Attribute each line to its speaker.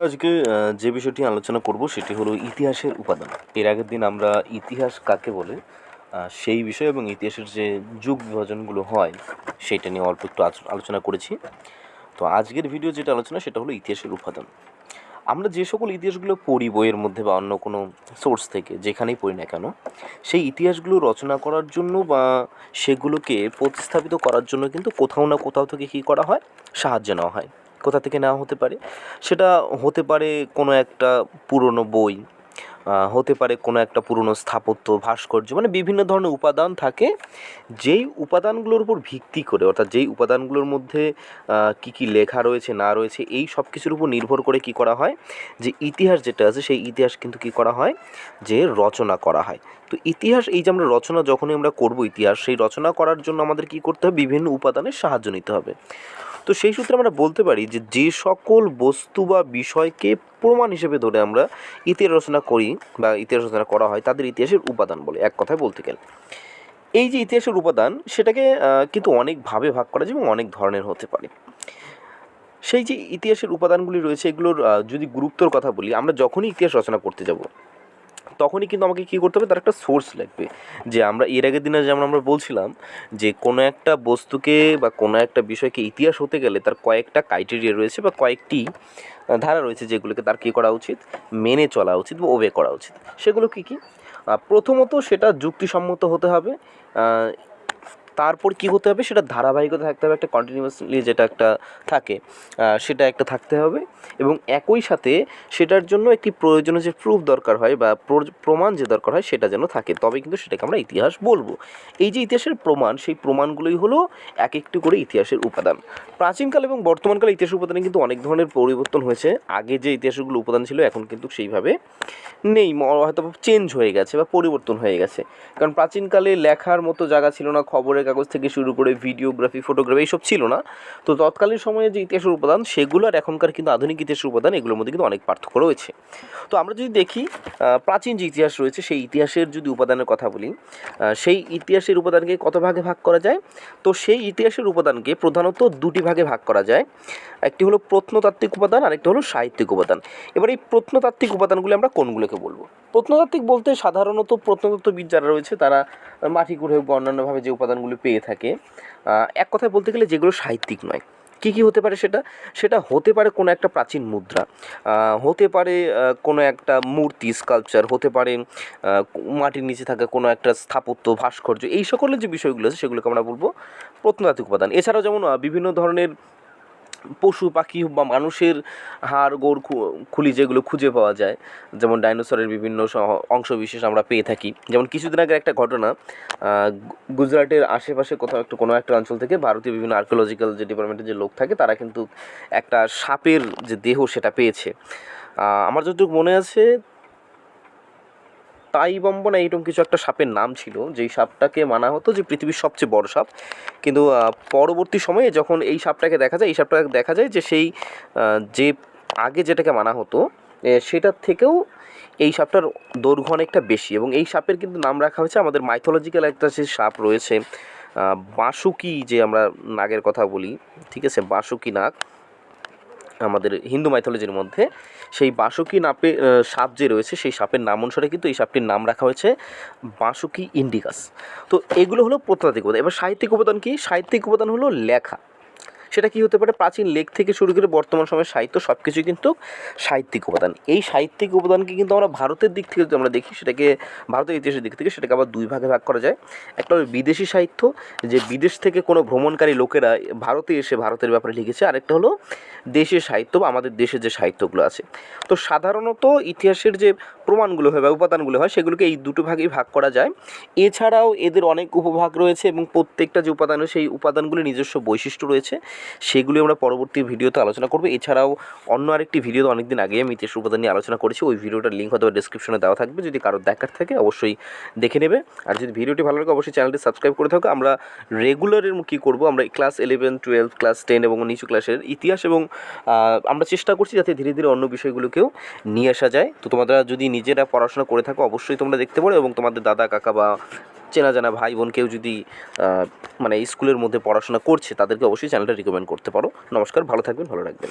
Speaker 1: আজকে যে বিষয়টি আলোচনা করব সেটি হলো ইতিহাসের উপাদান। এর আগের দিন আমরা ইতিহাস কাকে বলে সেই বিষয় এবং ইতিহাসের যে যুগ বিভাজনগুলো হয় সেটা নিয়ে অল্প একটু আলোচনা করেছি। তো আজকের ভিডিও যেটা আলোচনা, সেটা হলো ইতিহাসের উপাদান। আমরা যে সকল ইতিহাসগুলো পড়ি বইয়ের মধ্যে বা অন্য কোনো সোর্স থেকে, যেখানেই পড়ি না কেন, সেই ইতিহাসগুলো রচনা করার জন্য বা সেগুলোকে প্রতিস্থাপিত করার জন্য কিন্তু কোথাও না কোথাও থেকে কী করা হয়? সাহায্য নেওয়া হয়। কোথা থেকে নেওয়া হতে পারে, সেটা হতে পারে কোনো একটা পুরনো বই হতে পারে কোনো একটা পুরনো স্থাপত্য, ভাস্কর্য মানে বিভিন্ন ধরনের উপাদান থাকে, যেই উপাদানগুলোর উপর ভিত্তি করে, অর্থাৎ যেই উপাদানগুলোর মধ্যে কী কী লেখা রয়েছে, না রয়েছে, এই সব কিছুর উপর নির্ভর করে কি করা হয়, যে ইতিহাস যেটা আছে, সেই ইতিহাস কিন্তু কি করা হয়, যে রচনা করা হয়। তো ইতিহাস, এই যে আমরা রচনা যখনই আমরা করব ইতিহাস, সেই রচনা করার জন্য আমাদের কি করতে হবে, বিভিন্ন উপাদানের সাহায্য নিতে হবে। তো সেই সূত্রে আমরা বলতে পারি যে যে সকল বস্তু বা বিষয়কে প্রমাণ হিসেবে ধরে আমরা ইতিহাস রচনা করি বা ইতিহাস রচনা করা হয়, তাদের ইতিহাসের উপাদান বলে এক কথায় বলতে গেলে। এই যে ইতিহাসের উপাদান, সেটাকে কিন্তু অনেকভাবে ভাগ করা যায় এবং অনেক ধরনের হতে পারে। সেই যে ইতিহাসের উপাদানগুলি রয়েছে, এগুলোর যদি গুরুত্বর কথা বলি, আমরা যখনই ইতিহাস রচনা করতে যাব তখনই কিন্তু আমাকে কী করতে হবে? তার একটা সোর্স লাগবে। যে আমরা এর আগের দিনে যেমন আমরা বলছিলাম, যে কোনো একটা বস্তুকে বা কোনো একটা বিষয়কে ইতিহাস হতে গেলে তার কয়েকটা ক্রাইটেরিয়া রয়েছে বা কয়েকটি ধারা রয়েছে যেগুলোকে তার কী করা উচিত? মেনে চলা উচিত বা ওবে করা উচিত। সেগুলো কী কী? প্রথমত সেটা যুক্তিসম্মত হতে হবে। তারপর কি হতে হবে? সেটা ধারাবাহিকতা থাকতে হবে, একটা কন্টিনিউয়াসলি যেটা একটা থাকে সেটা একটা থাকতে হবে। এবং একই সাথে সেটার জন্য একটি প্রয়োজনীয় যে প্রুফ দরকার হয় বা প্র- প্রমাণ যে দরকার হয়, সেটা যেন থাকে। তবে কিন্তু সেটাকে আমরা ইতিহাস বলব। এই যে ইতিহাসের প্রমাণ, সেই প্রমাণগুলোই হলো এক একটি করে ইতিহাসের উপাদান। প্রাচীনকাল এবং বর্তমানকালে ইতিহাসের উপাদানে কিন্তু অনেক ধরনের পরিবর্তন হয়েছে। আগে যে ইতিহাসগুলো উপাদান ছিল, এখন কিন্তু সেইভাবে নেই। হয়তো চেঞ্জ হয়ে গেছে বা পরিবর্তন হয়ে গেছে। কারণ প্রাচীনকালে লেখার মতো জায়গা ছিল না, খবরের কাগজ থেকে শুরু করে ভিডিওগ্রাফি ফটোগ্রাফি এইসব ছিল না। তো তৎকালীন সময়ে যে ইতিহাসের উপাদান, সেগুলো আর এখনকার কিন্তু আধুনিক ইতিহাসের উপাদান, এগুলোর মধ্যে কিন্তু অনেক পার্থক্য রয়েছে। তো আমরা যদি দেখি প্রাচীন যে ইতিহাস রয়েছে, সেই ইতিহাসের যদি উপাদানের কথা বলি সেই ইতিহাসের উপাদানকে কত ভাগে ভাগ করা যায়? তো সেই ইতিহাসের উপাদানকে প্রধানত দুটি ভাগে ভাগ করা যায়। একটি হলো প্রত্নতাত্ত্বিক উপাদান আর একটি হলো সাহিত্যিক উপাদান। এবার এই প্রত্নতাত্ত্বিক উপাদানগুলি আমরা কোনগুলোকে বলব? প্রত্নতাত্ত্বিক বলতে সাধারণত প্রত্নতত্ত্ববিদ যারা রয়েছে, তারা মাটি কুড়ে অন্যান্যভাবে যে উপাদানগুলি পেয়ে থাকে। এক কথায় বলতে গেলে যেগুলো সাহিত্যিক নয়। কী কী হতে পারে সেটা? সেটা হতে পারে কোনো একটা প্রাচীন মুদ্রা। হতে পারে কোনো একটা মূর্তি স্কাল্পচার হতে পারে মাটির নিচে থাকা কোনো একটা স্থাপত্য, ভাস্কর্য, এই সকলের যে বিষয়গুলো আছে সেগুলোকে আমরা বলব প্রত্নতাত্ত্বিক উপাদান। এছাড়াও যেমন বিভিন্ন ধরনের পশু, পাখি বা মানুষের হাড়, গোড় খুলি যেগুলো খুঁজে পাওয়া যায়, যেমন ডাইনোসরের বিভিন্ন স- অংশ বিশেষ আমরা পেয়ে থাকি। যেমন কিছুদিন আগে একটা ঘটনা গুজরাটের আশেপাশে কোথাও একটু, কোনো একটা অঞ্চল থেকে ভারতীয় বিভিন্ন আর্কিওলজিক্যাল যে ডিপার্টমেন্টের যে লোক থাকে, তারা কিন্তু একটা সাপের যে দেহ সেটা পেয়েছে। আমার যতটুকু মনে আছে তাই বম্ব না এইরকম কিছু একটা সাপের নাম ছিল, যেই সাপটাকে মানা হতো যে পৃথিবীর সবচেয়ে বড় সাপ। কিন্তু পরবর্তী সময়ে যখন এই সাপটাকে দেখা যায়, এই সাপটাকে দেখা যায় যে সেই যে আগে যেটাকে মানা হতো সেটার থেকেও এই সাপটার দৈর্ঘ্য অনেকটা বেশি এবং এই সাপের কিন্তু নাম রাখা হয়েছে আমাদের মাইথোলজিক্যাল একটা যে সাপ রয়েছে বাসুকি যে আমরা নাগের কথা বলি, ঠিক আছে? বাসুকি নাগ, আমাদের হিন্দু মাইথোলজির মধ্যে। সেই বাসুকি নাপে সাপ যে রয়েছে, সেই সাপের নাম অনুসারে কিন্তু এই সাপটির নাম রাখা হয়েছে বাসুকি ইন্ডিকাস। তো এগুলো হলো প্রত্নতাত্ত্বিক উপাদান। এবার সাহিত্যিক উপাদান কি? সাহিত্যিক উপাদান হলো লেখা। সেটা কি হতে পারে? প্রাচীন লেখ থেকে শুরু করে বর্তমান সময়ের সাহিত্য সব কিছুই কিন্তু সাহিত্যিক উপাদান। এই সাহিত্যিক উপাদানকে কিন্তু আমরা ভারতের দিক থেকে যদি আমরা দেখি, সেটাকে ভারতের ইতিহাসের দিক থেকে সেটাকে আবার দুই ভাগে ভাগ করা যায়। একটা হলো বিদেশি সাহিত্য, যে বিদেশ থেকে কোনো ভ্রমণকারী লোকেরা ভারতে এসে ভারতের ব্যাপারে লিখেছে। আরেকটা হলো দেশের সাহিত্য বা আমাদের দেশের যে সাহিত্যগুলো আছে। তো সাধারণত ইতিহাসের যে প্রমাণগুলো হয় বা উপাদানগুলো হয়, সেগুলোকে এই দুটো ভাগেই ভাগ করা যায়। এছাড়াও এদের অনেক উপভাগ রয়েছে এবং প্রত্যেকটা যে উপাদান সেই উপাদানগুলির নিজস্ব বৈশিষ্ট্য রয়েছে। সেগুলি আমরা পরবর্তী ভিডিওতে আলোচনা করব। এছাড়াও অন্য আরেকটি ভিডিও ভিডিওতে অনেকদিন আগে আমি ইতিহাস উপাদান নিয়ে আলোচনা করেছি, ওই ভিডিওটার লিঙ্ক হয়তো ডিসক্রিপশনে দেওয়া থাকবে। যদি কারোর দেখার থাকে অবশ্যই দেখে নেবে। আর যদি ভিডিওটি ভালো লাগে অবশ্যই চ্যানেলটি সাবস্ক্রাইব করে থাকো। আমরা রেগুলারের কী করব? আমরা class eleven twelve class ten এবং নিচু ক্লাসের ইতিহাস এবং আমরা চেষ্টা করছি যাতে ধীরে ধীরে অন্য বিষয়গুলোকেও নিয়ে আসা যায়। তো তোমরা যদি নিজেরা পড়াশোনা করে থাকো অবশ্যই তোমরা দেখতে পারো এবং তোমাদের দাদা, কাকা বা চেনা জানা ভাই বোন কেউ যদি মানে স্কুলের মধ্যে পড়াশোনা করছে, তাদেরকে অবশ্যই চ্যানেলটা রিকমেন্ড করতে পারো। নমস্কার, ভালো থাকবেন, ভালো রাখবেন।